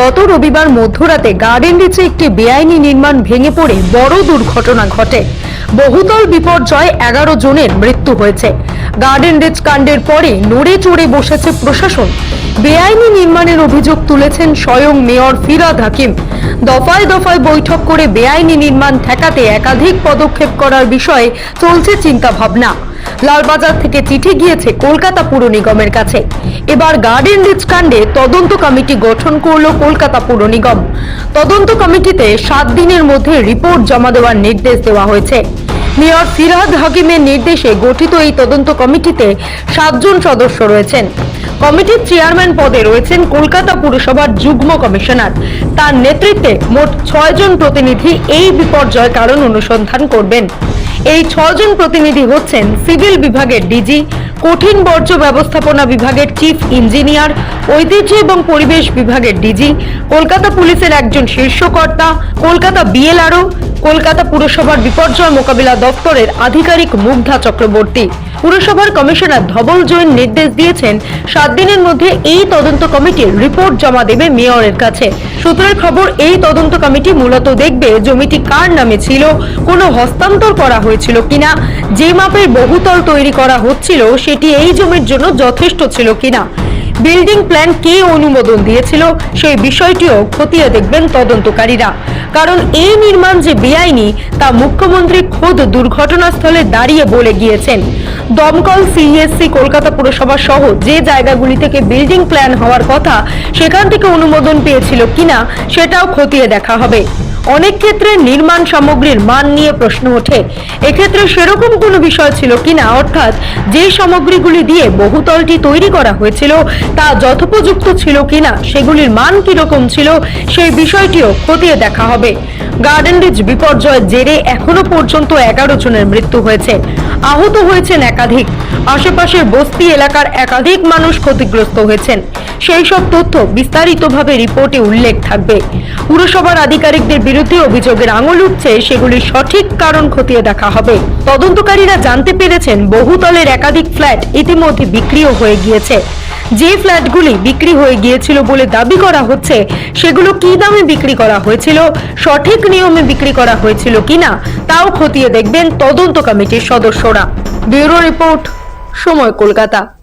গত রবিবার মধ্যরাতে গার্ডেন রিচে একটি বেআইনি নির্মাণ ভেঙে পড়ে বড় দুর্ঘটনা ঘটে। বহুতল বিপর্যয় এগারো জনের মৃত্যু হয়েছে। গার্ডেন রিচ কাণ্ডের পরে নড়ে চড়ে বসেছে প্রশাসন। বেআইনি নির্মাণের অভিযোগ তুলেছেন স্বয়ং মেয়র ফিরাদ হাকিম। দফায় দফায় বৈঠক করে বেআইনি নির্মাণ ঠেকাতে একাধিক পদক্ষেপ করার বিষয়ে চলছে চিন্তা ভাবনা লালবাজার থেকে চিঠি গিয়েছে কলকাতা পুর নিগমের কাছে। এবার গার্ডেন রিচ কাণ্ডে তদন্ত কমিটি গঠন করল কলকাতা পুর নিগম। তদন্ত কমিটিতে সাত দিনের মধ্যে রিপোর্ট জমা দেওয়ার নির্দেশ দেওয়া হয়েছে। মেয়র ফিরহাদ হাকিমের নির্দেশে গঠিত এই তদন্ত কমিটিতে সাতজন সদস্য রয়েছেন। কমিটির চেয়ারম্যান পদে রয়েছেন কলকাতা পুরসভার যুগ্ম কমিশনার। তার নেতৃত্বে মোট ছয়জন প্রতিনিধি এই বিপর্যয় কারণ অনুসন্ধান করবেন। এই ছজন প্রতিনিধি হচ্ছেন সিভিল বিভাগের ডিজি, কঠিন বর্জ্য ব্যবস্থাপনা বিভাগের চিফ ইঞ্জিনিয়ার, ঐতিহ্য এবং পরিবেশ বিভাগের ডিজি, কলকাতা পুলিশের একজন শীর্ষকর্তা, কলকাতা বিএলআরও কলকাতা পুরসভার বিপর্যয় মোকাবিলা দপ্তরের আধিকারিক মুগ্ধা চক্রবর্তী। পুরসভার কমিশনার ধবল জৈন নির্দেশ দিয়েছেন, সাত দিনের মধ্যে এই তদন্ত কমিটির রিপোর্ট জমা দেবে মেয়রের কাছে। সূত্রের খবর, এই তদন্ত কমিটি মূলত দেখবে জমিটি কার নামে ছিল, কোনো হস্তান্তর করা হয়েছিল কিনা, যে মাপের বহুতল তৈরি করা হচ্ছিল, সেটি এই জমির জন্য যথেষ্ট ছিল কিনা। বিল্ডিং প্ল্যান কে অনুমোদন দিয়েছিল সেই বিষয়টিও খতিয়ে দেখবেন তদন্তকারীরা। কারণ এই নির্মাণ যে বেআইনি, তা মুখ্যমন্ত্রী খোদ দুর্ঘটনাস্থলে দাঁড়িয়ে বলে গিয়েছেন। দমকল, সিএসসি, কলকাতা পুরসভা সহ যে জায়গাগুলি থেকে বিল্ডিং প্ল্যান হওয়ার কথা, সেখান থেকে অনুমোদন পেয়েছিল কিনা, সেটাও খতিয়ে দেখা হবে। অনেক ক্ষেত্রে নির্মাণ সামগ্রীর মান নিয়ে প্রশ্ন ওঠে। এক্ষেত্রে সেরকম কোনো বিষয় ছিল কিনা? অর্থাৎ যে সামগ্রীগুলি দিয়ে বহুতলটি তৈরি করা হয়েছিল, তা যথোপযুক্ত ছিল কিনা? সেগুলির মান কীরকম ছিল? সেই বিষয়টিও খতিয়ে দেখা হবে। গার্ডেন রিচ বিপর্যয়ের জেরে এখনও পর্যন্ত এগারো জনের মৃত্যু হয়েছে। আহত হয়েছেন একাধিক। আশেপাশের বস্তি এলাকার একাধিক মানুষ ক্ষতিগ্রস্ত হয়েছেন। সেই সব তথ্য বিস্তারিতভাবে রিপোর্টে উল্লেখ থাকবে। পুরসভার আধিকারিকদের বিরুদ্ধে অভিযোগের আঙুল উঠছে, সেগুলির সঠিক কারণ খতিয়ে দেখা হবে। তদন্তকারীরা জানতে পেরেছেন, বহুতলের একাধিক ফ্ল্যাট ইতিমধ্যে বিক্রিও হয়ে গিয়েছে। যে ফ্ল্যাটগুলি বিক্রি হয়ে গিয়েছিল বলে দাবি করা হচ্ছে, সেগুলো কি দামে বিক্রি করা হয়েছিল, সঠিক নিয়মে বিক্রি করা হয়েছিল কিনা, তাও খতিয়ে দেখবেন তদন্ত কমিটির সদস্যরা। ব্যুরো রিপোর্ট, সময় কলকাতা।